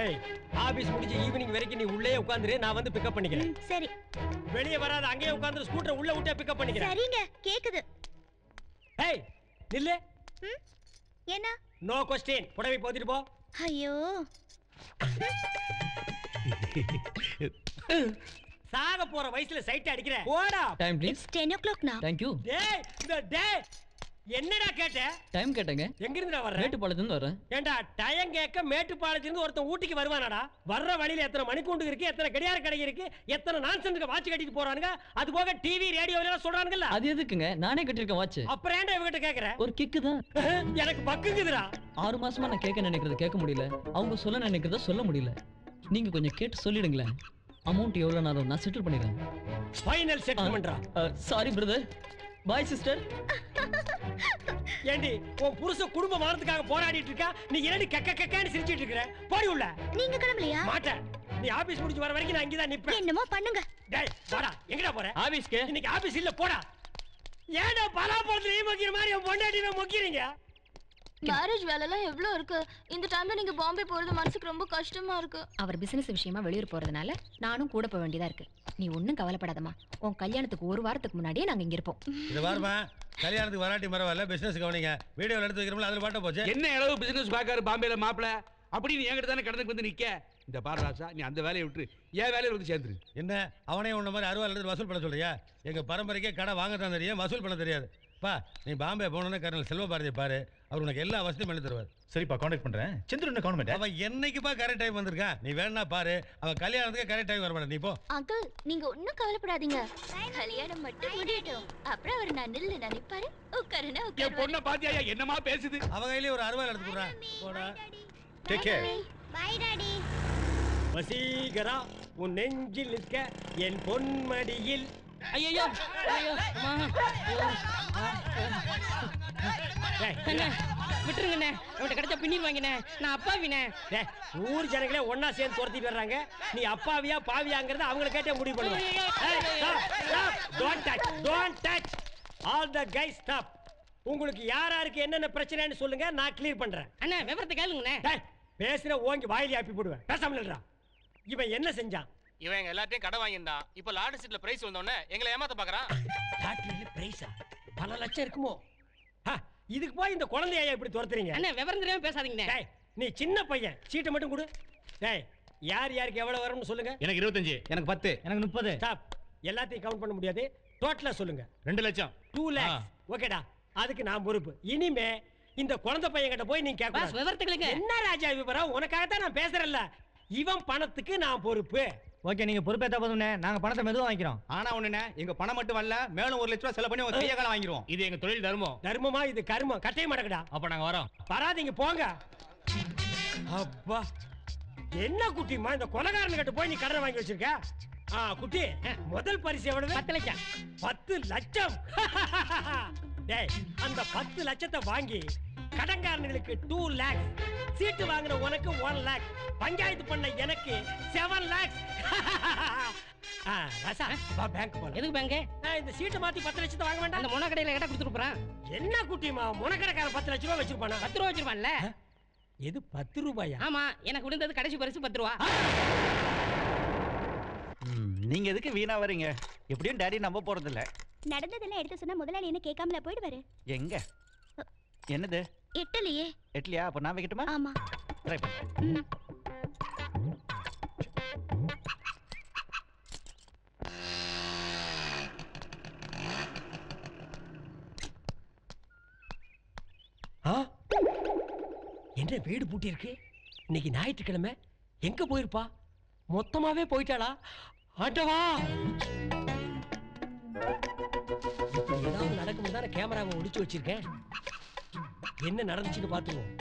ஏய் ஆபீஸ் முடிஞ்சு ஈவினிங் வரைக்கும் நீ உள்ளே உட்காந்துரு நான் வந்து பிக்கப் பண்ணிக்கிறேன். சரி. வெளியே வராத அங்கேயே உட்காந்து ஸ்கூட்டர் உள்ள விட்டே பிக்கப் பண்ணிக்கிறேன். சரிங்க கேக்குது. ஏய் நில்லு. என்ன? நோ கொஸ்டின் புடவை போத்திட்டு போ. ஐயோ. சாக போற வயசுல சைட் அடிக்கிற போடா. Time please it's ten o'clock நான் தேங்க்யூ டேய் இந்த டேய் என்னடா கேட்ட? டைம் கேட்டேங்க. எங்க இருந்து வர்ற? மேட்டுப்பாளையத்துலேருந்து வரேன் ஏண்டா டயம் கேட்க மேட்டுப்பாளையத்துல இருந்து ஒருத்தன் ஊட்டிக்கு வருவானாடா? வர்ற வழியில எத்தனை மணிக்கூண்டு இருக்கு எத்தனை கடியார கடை இருக்கு எத்தனை நான்சென்ஸுக்கு வாட்ச் கட்டிட்டு போறானுங்க? அது போக டிவி ரேடியோ எல்லாம் சொல்றானுங்கல்ல? அது எதுக்குங்க? நானே கட்டிருக்கேன் வாட்ச் அப்புறம் ஏன்டா இவகிட்ட கேக்குற? ஒரு கிக்கு தான். எனக்கு பக்குங்குதுடா ஆறு மாசமா நான் கேட்க நினைக்கிறத கேட்க முடியல. அவங்க சொல்ல நினைக்கிறத சொல்ல முடியல. நீங்க கொஞ்சம் கேட்டு சொல்லிடுங்களேன். அமௌண்ட் எவ்வளோ நான் நான் செட்டில் பண்ணிடுறேன் ஃபைனல் செட்டில்மெண்ட்ரா சாரி பிரதர் பாய் சிஸ்டர் ஏண்டி உன் புருஷ குடும்ப மானத்துக்காக போராடிட்டு இருக்கா? நீ என்னடி கக்க கக்கன்னு சிரிச்சிட்டு இருக்கிற? போடி உள்ள. நீங்க கிளம்பலையா? மாட்டேன் நீ ஆபீஸ் முடிஞ்சு வர வரைக்கும் நான் இங்கதான் நிப்பேன். என்னமோ பண்ணுங்க. டேய் போடா எங்கடா போற? ஆபீஸ்க்கு. இன்னைக்கு ஆபீஸ் இல்ல போடா. ஏன்டா பலாப்பழத்துல நீ மொக்கிற மாதிரி உன் பொண்டாட்டியை மொக்கிறீங்க மேரேஜ் வேலைலாம் எவ்வளோ இருக்கு? இந்த டைம்ல நீங்க பாம்பே போறது மனசுக்கு ரொம்ப கஷ்டமா இருக்கு. அவர் பிசினஸ் விஷயமா வெளியூர் போறதுனால நானும் கூட போக வேண்டியதா இருக்கு. நீ ஒன்றும் கவலைப்படாதம்மா. உன் கல்யாணத்துக்கு ஒரு வாரத்துக்கு முன்னாடியே நாங்க இங்க இருப்போம். இது பாருமா கல்யாணத்துக்கு வராட்டி பரவாயில்ல பிசினஸ் கவனிங்க. வீடியோல எடுத்து வைக்கிறோம்ல அதுல பாட்ட போச்சு. என்ன அளவு பிசினஸ் பாக்காரு பாம்பேல மாப்பிள? அப்படின்னு என்கிட்ட தானே கடனுக்கு வந்து நிக்க? இந்த பாரு ராசா நீ அந்த வேலையை விட்டு என் வேலையில வந்து சேர்ந்துரு. என்ன? அவனே உன்ன மாதிரி அறுவாள் எடுத்து வசூல் பண்ண சொல்றியா? எங்க பரம்பரைக்கே கடை வாங்க தான் தெரியும் வசூல் பண்ண தெரியாது. பா நீ பாம்பே போனோன்னு கர்னல் செல்வ பாரதி பாரு. அவர் உனக்கு எல்லா வசதியும் பண்ணி தருவார். சரிப்பா காண்டாக்ட் பண்றேன். சந்திரன் கவர்மெண்ட் அவன் என்னைக்குப்பா கரெக்ட் டைம் வந்திருக்கான் நீ வேணா பாரு. அவன் கல்யாணத்துக்கு கரெக்ட் டைம் வர மாட்டேன். நீ போ. அங்கிள் நீங்க ஒன்னும் கவலைப்படாதீங்க. கல்யாணம் மட்டும் முடியட்டும். அப்புறம் அவர் நான் நில்லு நான் நிப்பாரு. உட்காருன்னா என் பொண்ணை பாத்தியா? என்னமா பேசுது? அவ கையிலேயே ஒரு அறுவாள் எடுத்து போடுறான் போடா. டேக் கேர் பை டாடி வசீகரா உன் நெஞ்சில் நிற்க என் பொன்மடியில் ஐயோ ஐயோ விட்டுருங்கண்ணே. அவன்கிட்ட கிடைச்சா பின்னிடுவாங்கண்ணே நான் அப்பாவினே. ஊர் ஜனங்களே ஒண்ணா சேர்ந்து துரத்திட்டு வர்றாங்க நீ அப்பாவியா பாவியாங்கிறத அவங்கள கேட்டே முடிவு பண்ணுவேன் ஆல் த கைஸ் ஸ்டாப் உங்களுக்கு யார் யாருக்கு என்னென்ன பிரச்சனைன்னு சொல்லுங்க நான் கிளியர் பண்றேன். அண்ணே விவரத்தை கேளுங்கண்ணே. பேசுற ஓங்கி வாயிலே ஆப்பி போடுவேன். பேசாம இல்லடா இவன் என்ன செஞ்சான்? இவன் எங்க எல்லாத்தையும் கடை வாங்கியிருந்தான். இப்போ லாட்டரி சீட்ல பிரைஸ் வந்தோடனே எங்களை ஏமாத்த பாக்குறான் லாட்டரியில பிரைஸா பல லட்சம் இருக்குமோ? இதுக்கு போய் இந்த குழந்தைய இப்படி துரத்துறீங்க? அண்ணே விவரம் தெரியாம பேசாதீங்கண்ணே. டேய் நீ சின்ன பையன். சீட்டை மட்டும் கொடு. டேய் யார் யாருக்கு எவ்வளவு வரும்னு சொல்லுங்க. எனக்கு இருபத்தஞ்சு எனக்கு பத்து எனக்கு முப்பது. ஸ்டாப் எல்லாத்தையும் கவுண்ட் பண்ண முடியாது. டோட்டலா சொல்லுங்க. ரெண்டு லட்சம். டூ லேக்ஸ் ஓகேடா அதுக்கு நான் பொறுப்பு. இனிமே இந்த குழந்தை பையன் கிட்ட போய் நீ கேட்க விவரத்தை கேளுங்க என்ன ராஜா விவரம்? உனக்காகத்தான் நான் பேசுறேன்ல. இவன் பணத்துக்கு நான் பொறுப்பு. ஓகே நீங்க பொறுப்பேத்த போதும்ண்ணே நாங்க பணத்தை மெதுவா வாங்கிக்கிறோம். ஆனா ஒண்ணுண்ணே எங்க பணம் மட்டும் வரல மேலும் ஒரு லட்ச ரூபா செலவு பண்ணி உங்க கையை காலம் வாங்கிடுவோம் இது எங்க தொழில் தர்மம். தர்மமா? இது கர்மம். கட்டைய மாட்டேங்கடா. அப்ப நாங்க வரோம். வராதீங்க போங்க. அப்பா. என்ன குட்டிமா இந்த கொலகாரன் கிட்ட போய் நீ கடன் வாங்கி வச்சிருக்க? ஆ குட்டி முதல் பரிசு எவ்வளவு? பத்து லட்சம். பத்து லட்சம். டேய் அந்த பத்து லட்சத்தை வாங்கி கடன்காரனுக்கு டூ லேக்ஸ் சீட்டு வாங்கின உனக்கு ஒன் லேக் பஞ்சாயத்து பண்ண எனக்கு செவன் லேக்ஸ் ரசா வா பேங்க் போலாம். எதுக்கு பேங்க ஆ, இந்த சீட்டை மாத்தி பத்து லட்சத்தை வாங்க அந்த வேண்டாம் மொன கடையில போறான் என்ன குட்டிமா முனக்கடைக்காரன் பத்து லட்ச ரூபா வச்சிருப்பானா? பத்து ரூபா வச்சிருப்பான்ல. எது பத்து ரூபாயா? ஆமா எனக்கு விழுந்தது கடைசி பரிசு பத்து ரூபா. நீங்க எதுக்கு வீணா வரீங்க? எப்படியும் டேடி நம்ப போறது இல்ல நடந்ததெல்லாம் எடுத்து சொன்னா முதலாளி என்ன கேட்காமல போயிடுவாரு? எங்க? என்னது? எட்டலையே. எட்லியா அப்ப நான் வைக்கட்டுமா? ஆமா. ட்ரை. ஆ? என்ன வீடு பூட்டி இருக்கு இன்னைக்கு ஞாயிற்றுக்கிழமை. எங்க போயிருப்பா? மொத்தமாவே போயிட்டாளா? ஆட்டவா ஏதாவது நடக்கும் தானே கேமராவை ஒடிச்சு வச்சிருக்கேன். என்ன நடந்துச்சுன்னு பாத்துருவோம்.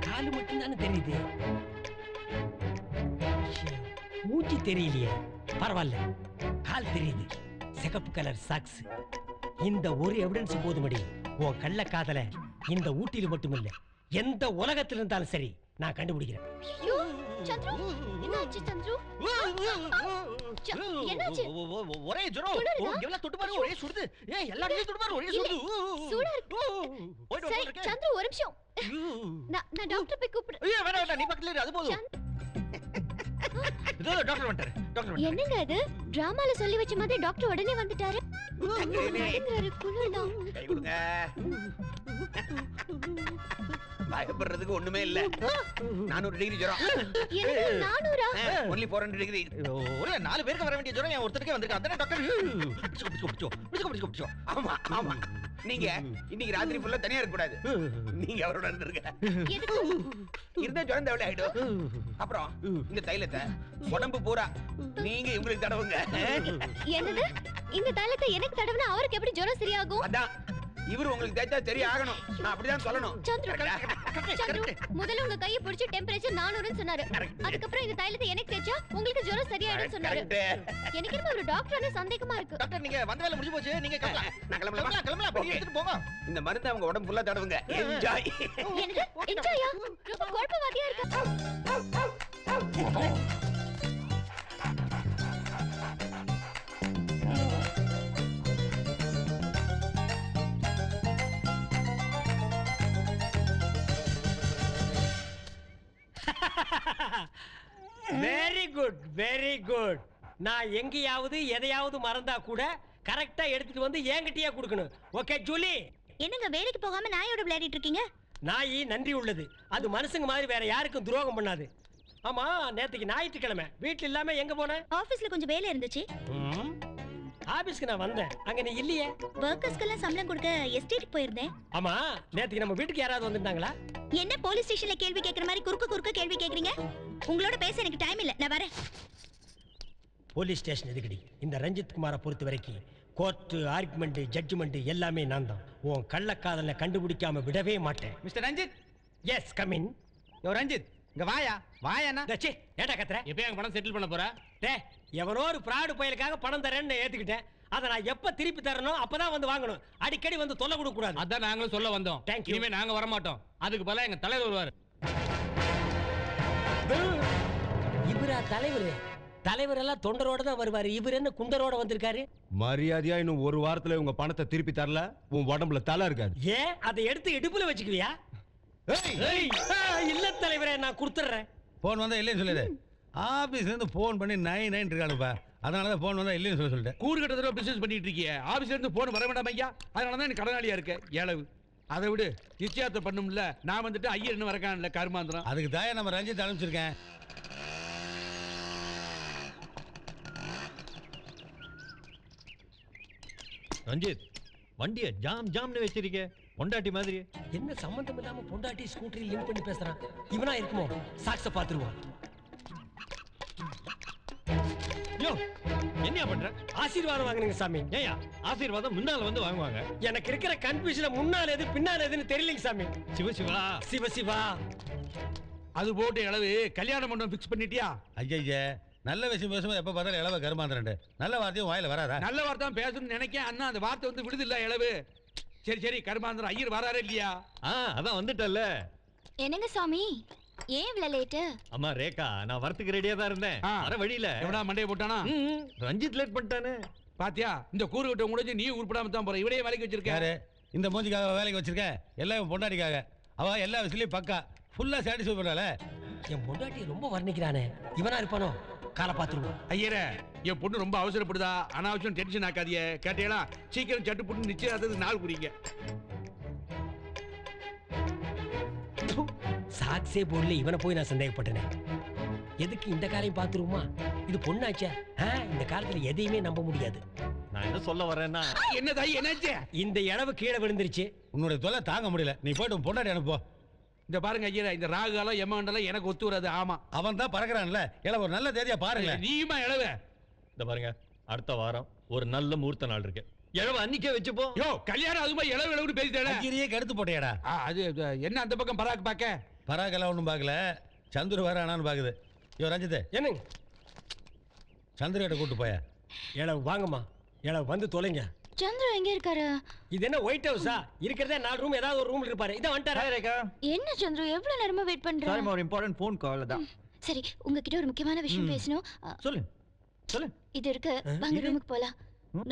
காலு மட்டும் தானே தெரியுது மூச்சு தெரியலையே. பரவாயில்ல. கால் தெரியுது. சிகப்பு கலர் சாக்ஸ் இந்த ஒரு எவிடன்ஸ் போதுமடி. உன் கள்ள காதல இந்த ஊட்டியில் மட்டுமில்லை. எந்த உலகத்துல இருந்தாலும் சரி நான் கண்டுபிடிக்கிறேன் ஐயோ சந்துரு என்னாச்சு சந்துரு ச- என்னாச்சு ஒ- ஒ- ஒ- ஒரே ஜுரம் எவ்வளவு தொட்டு பாரு ஒரே சுடுது ஏன் எல்லா இடத்துலயும் தொட்டு பாரு ஒரே சுடுது சூடா இருக்கு சரி சந்துரு ஒரு நிமிஷம் நான் நான் டாக்டர் போய் கூப்பிடுறேன் ஐயோ வேணாம் வேண்டாம் நீ பக்கத்துல இரு அது போதும் இதோ டாக்டர் வந்துட்டாரு டாக்டர் என்னங்க அது டிராமால சொல்லி வச்ச மாதிரி டாக்டர் உடனே வந்துட்டாரு. பயப்படுறதுக்கு ஒண்ணுமே இல்ல. நானூறு டிகிரி ஜுரம். நானூறா? ஒன்லி ஃபோர் ஹண்ட்ரட் டிகிரி ஒரே நாலு பேருக்கு வர வேண்டிய ஜுரம் என் ஒருத்தருக்கே வந்திருக்கு. அதானே டாக்டர் ஆமா ஆமா. நீங்க இன்னைக்கு ராத்திரி ஃபுல்லா தனியா இருக்க கூடாது. நீங்க அவரோட இருந்திருக்க இருந்தா ஜுரம் தேவையில்ல ஆயிடும். அப்புறம் இந்த தைலத்தை உடம்பு பூரா நீங்க இவங்களுக்கு தடவுங்க. என்னது? இந்த தைலத்தை எனக்கு தடவுனா அவருக்கு எப்படி ஜுரம் சரியாகும்? அதான். இவரு உங்களுக்கு தேய்ச்சா சரி ஆகணும் நான் அப்படிதான் சொல்லணும். சந்துரு சந்துரு முதல்ல உங்க கையை பிடிச்சு டெம்பரேச்சர் நானூறுன்னு சொன்னாரு. அதுக்கப்புறம் இந்த தைலத்தை எனக்கு தேய்ச்சா உங்களுக்கு ஜுரம் சரியாயிடும் சொன்னாரு. எனக்கு என்ன ஒரு டாக்டர்னு சந்தேகமா இருக்கு. டாக்டர் நீங்க வந்த வேலை முடிஞ்சு போச்சு. நீங்க கிளம்பலாம். நான் கிளம்பலாமா? போய். எடுத்துட்டு போங்க. இந்த மருந்து அவங்க உடம்பு ஃபுல்லா தடவுங்க. என்ஜாய் என்னது? என்ஜாயா ரொம்ப குழப்பவாதியா இருக்கு? வெரி குட் வெரி குட் நான் எங்கேயாவது எதையாவது மறந்தா கூட கரெக்டா எடுத்துட்டு வந்து என்கிட்டயே கொடுக்கணும். ஓகே ஜூலி என்னங்க வேலைக்கு போகாம நாயோட விளையாடிட்டு இருக்கீங்க? நாய் நன்றி உள்ளது. அது மனுஷங்க மாதிரி வேற யாருக்கும் துரோகம் பண்ணாது. ஆமா நேத்துக்கு ஞாயிற்றுக்கிழமை. வீட்டுல இல்லாம எங்க போன? ஆபீஸ்ல கொஞ்சம் வேலை இருந்துச்சு. ஆபீஸ்க்கு நான் வந்தேன். அங்க நீ இல்லையே. ஒர்க்கர்ஸ்க்கெல்லாம் சம்பளம் கொடுக்க எஸ்டேட்டுக்கு போயிருந்தேன். ஆமா நேத்துக்கு நம்ம வீட்டுக்கு யாராவது வந்திருந்தாங்களா? என்ன போலீஸ் ஸ்டேஷன்ல கேள்வி கேக்குற மாதிரி குறுக்க குறுக்க கேள்வி கேக்குறீங்க? உங்களோட பேச எனக்கு டைம் இல்ல. நான் வரேன். போலீஸ் ஸ்டேஷன் எதுக்கடி? இந்த ரஞ்சித் குமாரை பொறுத்த வரைக்கும் கோர்ட்டு ஆர்குமெண்ட் ஜட்ஜ்மெண்ட் எல்லாமே நான் தான். உன் கள்ளக்காதலை கண்டுபிடிக்காம விடவே மாட்டேன். Mister Ranjith? Yes come in yo Ranjith இங்க வாயா. வாயாண்ணா. தச்சி ஏட்டா கத்துற? எப்போ எங்க பணம் செட்டில் பண்ண போற? டே எவனோ ஒரு ஃப்ராடு பயலுக்காக பணம் தரேன்னு ஏத்துக்கிட்டேன். அதை நான் எப்ப திருப்பி தரணும் அப்பதான் வந்து வாங்கணும். அடிக்கடி வந்து தொல்லை கொடுக்க கூடாது. அதான் நாங்களும் சொல்ல வந்தோம். இனிமே நாங்க வர மாட்டோம் அதுக்கு பதிலா எங்க தலைவர் வருவாரு. இவரா தலைவர்? தலைவர் எல்லாம் தொண்டரோட தான் வருவாரு. இவர் என்ன குண்டரோட வந்திருக்காரு? மரியாதையா இன்னும் ஒரு வாரத்துல உங்க பணத்தை திருப்பி தரல? உன் உடம்புல தலை இருக்காது. ஏன்? அதை எடுத்து இடுப்புல வச்சுக்குவியா? இல்ல தலைவரே நான் கொடுத்துட்றேன். ஃபோன் வந்தா இல்லைன்னு சொல்லிடு. ஆபீஸ்ல இருந்து ஃபோன் பண்ணி நைன் நைன் இருக்கானுப்பா அதனால தான் ஃபோன் வந்தா இல்லைன்னு சொல்ல சொல்லிட்டேன். கூறு கட்ட தடவை பிசினஸ் பண்ணிட்டு இருக்கிய. ஆபீஸ்ல இருந்து போன் வர வேண்டாம் ஐயா. அதனால தான் எனக்கு கடனாளியா இருக்க. ஏழவு அதை விடு. நிச்சயத்தை பண்ணும்ல. நான் வந்துட்டு ஐயர் இன்னும் வரக்கான்ல கருமாந்திரம். அதுக்கு தாயா நம்ம ரஞ்சித் அனுப்பிச்சிருக்கேன். ரஞ்சித் வண்டிய ஜாம் ஜாம்னு வச்சிருக்க. பொண்டாட்டி மாதிரி. என்ன சம்பந்தம் இல்லாம பொண்டாட்டி ஸ்கூட்டரி லிங்க் பண்ணி பேசுறான்? இவனா இருக்குமோ? சாக்ஸ பாத்துருவோம் யோ என்னையா பண்ற? ஆசீர்வாதம் வாங்குங்க சாமி. ஏயா ஆசீர்வாதம் முன்னால வந்து வாங்குவாங்க. எனக்கு இருக்கிற கன்ஃபியூஷன்ல முன்னால எது பின்னால எதுன்னு தெரியலங்க சாமி. சிவ சிவா. சிவ சிவா. அது போட்டு அளவு கல்யாண மண்டபம் ஃபிக்ஸ் பண்ணிட்டியா? ஐயா நல்ல விஷயம் பேசும்போது எப்போ பார்த்தாலும் இளவ கருமாந்திரண்டு நல்ல வார்த்தையும் வாயில வராதா? நல்ல வார்த்தை தான் பேசணும்னு நினைக்கேன். அண்ணா அந்த வார்த்தை வந்து விடுது இல்ல இளவு. சரி சரி கருமாந்திரம் ஐயர் வராரே இல்லையா? ஆ அதான் வந்துட்டல்ல. என்னங்க சாமி? ஏன் இவ்வளவு லேட்டு அம்மா ரேகா நான் வரத்துக்கு ரெடியா தான் இருந்தேன். வர வழியில. எவனா மண்டையை போட்டானா? ரஞ்சித் லேட் பண்ணிட்டானே. பாத்தியா இந்த கூறு கட்ட முடிஞ்சு நீ உருப்படாம தான் போற. இவரையே வேலைக்கு வச்சிருக்க. யாரு? இந்த மூஞ்சிக்காக வேலைக்கு வச்சிருக்க. எல்லாம் இவன் பொண்டாட்டிக்காக. அவ எல்லா விஷயத்துலயும் பக்கா. ஃபுல்லா சாட்டிஸ்ஃபை பண்றாள. என் பொண்டாட்டி ரொம்ப வர்ணிக்கிறானே. இவனா இருப்பானோ? காலை ஐயரே என் பொண்ணு ரொம்ப அவசரப்படுதா? அனாவசியம் டென்ஷன் ஆக்காதீங்க. கேட்டீங்களா? சீக்கிரம் சட்டு புட்டு நிச்சயதார்த்தத்துக்கு நாள் குறிங்க சாக்ஸே போடல இவனை போய் நான் சந்தேகப்பட்டேனே. எதுக்கு இந்த காலையும் பாத்துருவோமா இது பொண்ணாச்சே. ஆ, இந்த காலத்துல எதையுமே நம்ப முடியாது. நான் என்ன சொல்ல வரேன்னா என்னதா என்னாச்சு? இந்த இளவு கீழே விழுந்துருச்சு. உன்னுடைய தொல்லை தாங்க முடியல. நீ போயிட்டு உன் பொண்டாட்டி அனுப்போ. இந்த பாருங்க ஐயரே இந்த ராகுகாலம் எமகண்டெல்லாம் எனக்கு ஒத்து வராது ஆமா. அவன் தான் பறக்குறான்ல. இல்ல ஒரு நல்ல தேதியா பாருங்களேன். நீயுமா இளவ? இந்த பாருங்க அடுத்த வாரம் ஒரு நல்ல முகூர்த்த நாள் இருக்கு. இழவ அன்னிக்கே வச்சுப்போ யோ கல்யாணம் அதுமா இளவு இளவுன்னு பேசிட்டேன். அக்கிரியே கெடுத்து போட்டேடா அது அது, என்ன அந்த பக்கம் பராக் பாக்க பராக்கெல்லாம் ஒன்றும் பார்க்கல. சந்துரு வேற ஆனான்னு பாக்குது ஐயோ ரஞ்சித் என்னங்க? சந்திரகிட்ட கூட்டு போய? இளவு வாங்கம்மா. இளவு வந்து தொலைங்க. சந்திரு எங்க இருக்காரு? இது என்ன ஒயிட் ஹவுஸா இருக்கிறதே நாலு ரூம் ஏதாவது ஒரு ரூம்ல இருப்பாரு. இதான் வந்துட்டாரா. ரேகா. என்ன சந்திரு எவ்வளவு நேரமா வெயிட் பண்ற? சாரி ஒரு இம்பார்ட்டன்ட் ஃபோன் கால் தான். சரி உங்ககிட்ட ஒரு முக்கியமான விஷயம். பேசணும். சொல்லு சொல்லு இது இருக்கு. வாங்க ரூமுக்கு போலாம்.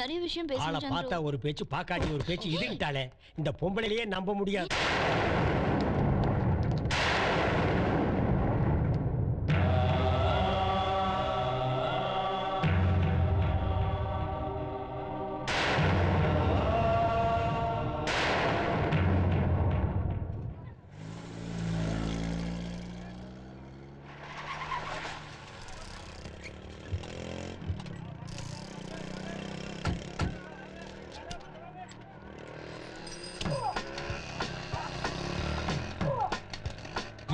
நிறைய விஷயம் ஆளை பேசணும் பார்த்தா சந்துரு. ஒரு பேச்சு பாக்காட்டி ஒரு பேச்சு இதுட்டாலே இந்த பொம்பளையிலேயே நம்ப முடியாது.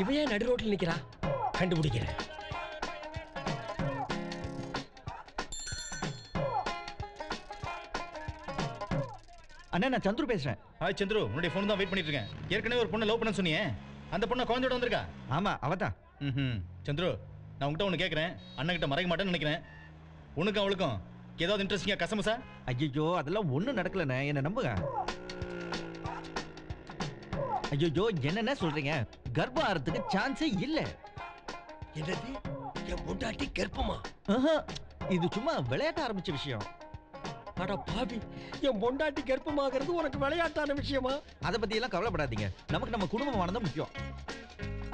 இவன் ஏன் நடு ரோட்ல நிக்கிறா? கண்டுபிடிக்கிறேன். அண்ணா நான் சந்துரு பேசுறேன். ஹாய் சந்துரு. உன்னுடைய ஃபோன் தான் வெயிட் பண்ணிட்டு இருக்கேன் ஏற்கனவே ஒரு பொண்ணை லவ் பண்ண சொன்னியே. அந்த பொண்ணை குழந்தையோட வந்திருக்கா? ஆமா அவதான். ம் சந்துரு நான் உங்ககிட்ட ஒன்று கேட்குறேன் அண்ணன் கிட்ட மறைக்க மாட்டேன்னு நினைக்கிறேன். உனக்கும் அவளுக்கும் ஏதாவது இன்ட்ரெஸ்டிங்கா கசமசா? ஐயோ அதெல்லாம் ஒண்ணும் நடக்கலண்ணே. என்ன நம்புங்க? ஐயோ என்னென்ன சொல்றீங்க? கர்ப்பம் ஆறதுக்கு சான்ஸே இல்ல. என்னது? என் பொண்டாட்டி கர்ப்பமா? இது சும்மா விளையாட்ட ஆரம்பிச்ச விஷயம். அட பாவி என் பொண்டாட்டி கர்ப்பமாகிறது உனக்கு விளையாட்டான விஷயமா? அத பத்தி எல்லாம் கவலைப்படாதீங்க. நமக்கு நம்ம குடும்பமானதான் முக்கியம்.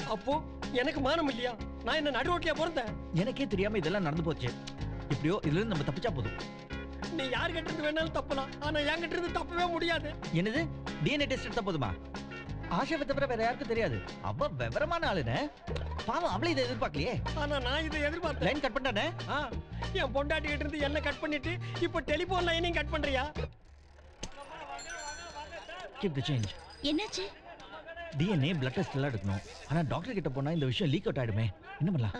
அப்போ எனக்கு மானம் இல்லையா? நான் என்ன நடு ரோட்லயா பிறந்தேன்? எனக்கே தெரியாம இதெல்லாம் நடந்து போச்சு. எப்படியோ இதுல இருந்து நம்ம தப்பிச்சா போதும். நீ யார் கிட்ட இருந்து வேணாலும் தப்பலாம். ஆனா என்கிட்ட இருந்து தப்பவே முடியாது. என்னது? டிஎன்ஏ டெஸ்ட் எடுத்தா போதுமா? ஆஷாவை தவிர வேற யாருக்கும் தெரியாது. அவ விவரமான ஆளுன்னு. பாவம் அவளே இதை எதிர்பார்க்கலையே. ஆனா நான் இதை எதிர்பார்த்தேன். லைன் கட் பண்ணானே என் பொண்டாட்டி கிட்ட இருந்து என்ன கட் பண்ணிட்டு இப்போ டெலிபோன் லைனையும் கட் பண்றியா? கீப் தி சேஞ்ச் என்னாச்சு? டிஎன்ஏ பிளட் டெஸ்ட் எல்லாம் எடுக்கணும். ஆனா டாக்டர் கிட்ட போனா இந்த விஷயம் லீக் அவுட் ஆயிடுமே. என்ன பண்ணலாம்?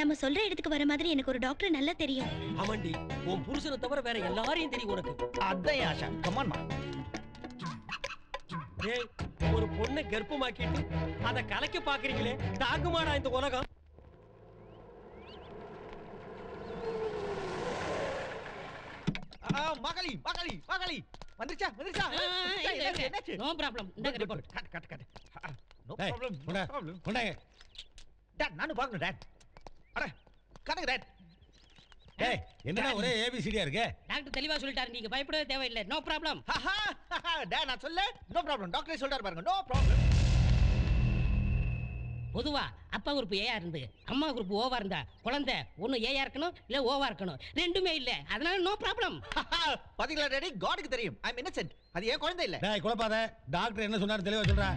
நம்ம சொல்ற இடத்துக்கு வர மாதிரி எனக்கு ஒரு டாக்டர் நல்லா தெரியும். ஆமாண்டி உன் புருஷனை தவிர வேற எல்லாரையும் தெரியும் உனக்கு. அதான் ஆஷா கமான்மா ஏய் ஒரு பொண்ணை கர்ப்பமாக்கிட்டு அதை கலைக்க பாக்குறீங்களே தாக்குமாடா இந்த உலகம்? மகளி மகளி மகளி. வந்துருச்சா வந்துருச்சா? என்னாச்சு, என்னாச்சு no problem. Cut cut cut. No problem no problem கொண்டாங்க டாட் நானும் பார்க்கணும் டாட் அட கணக்கு டாட் டேய் என்னடா ஒரே ஏபிசிடியா இருக்கு? டாக்டர் தெளிவா சொல்லிட்டாரு. நீங்க பயப்படவே தேவையில்லை. நோ ப்ராப்ளம் டாட் நான் சொல்ல நோ ப்ராப்ளம் டாக்டரே சொல்றாரு பாருங்க. நோ ப்ராப்ளம் பொதுவா அப்பா குரூப் ஏயா இருந்து அம்மா குரூப் ஓவா இருந்தா குழந்தை ஒண்ணு ஏயா இருக்கணும் இல்ல ஓவா இருக்கணும். ரெண்டுமே இல்ல. அதனால நோ ப்ராப்ளம் பாத்தீங்களா டாடி? காடுக்கு தெரியும். ஐ அம் இன்னசென்ட் அது ஏன் குழந்தை இல்ல. டேய் குழப்பாத. டாக்டர் என்ன சொன்னாரு தெளிவா சொல்றா.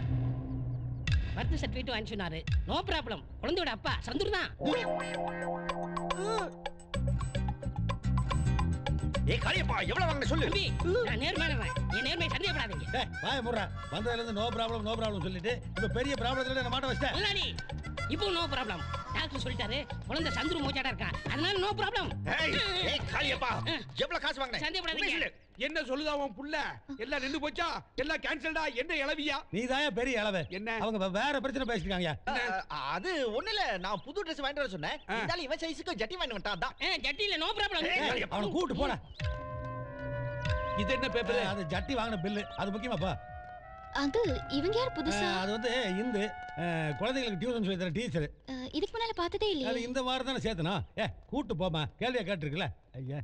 பர்த் சர்டிஃபிகேட் வாங்கி சொன்னாரு. நோ ப்ராப்ளம் குழந்தையோட அப்பா சந்துரு தான். ஏய் காளியப்பா எவ்வளவு வாங்கின சொல்லு. தம்பி நான் நேர்மையானவன் என் நேர்மை சந்தேகப்படாதீங்க டேய் வாய போடுறா வந்ததுல இருந்து நோ ப்ராப்ளம் நோ ப்ராப்ளம் சொல்லிட்டு இப்ப பெரிய ப்ராப்ளத்துல என்ன மாட்ட வச்சிட்டேன் முதலாளி இப்போ நோ ப்ராப்ளம் டாக்டர் சொல்லிட்டாரு குழந்தை சந்துரு மூச்சாடா இருக்கான் அதனால நோ ப்ராப்ளம் ஏய் ஏய் காளியப்பா எவ்வளவு காசு வாங்கின? சந்தேகப்படாதீங்க என்ன சொல்லுதா உன் புள்ள? எல்லாம் நின்னு போச்சா? எல்லாம் கேன்சல்டா என்ன இளவியா? நீ தான் பெரிய அளவு என்ன? அவங்க வேற பிரச்சனை பேசிருக்காங்க அது ஒண்ணு இல்ல. நான் புது Dress வாங்கிட்டு வர சொன்னேன். இருந்தாலும் இவன் சைஸுக்கு ஜட்டி வாங்கி வந்துட்டான். அதான். ஜட்டியில நோ ப்ராப்ளம் அவனை கூட்டு போட. இது என்ன பேப்பர் அது ஜட்டி வாங்கின பில்லு அது முக்கியமாப்பா அங்கிள் இவங்க யார் புதுசா? அது வந்து இந்து. குழந்தைங்களுக்கு டியூஷன் சொல்லி தர டீச்சர் இதுக்கு முன்னால பார்த்ததே இல்லையே. இந்த வாரம் தானே சேர்த்தனா? ஏ கூட்டு போமா கேள்வியா கேட்டிருக்குல்ல? ஐயா.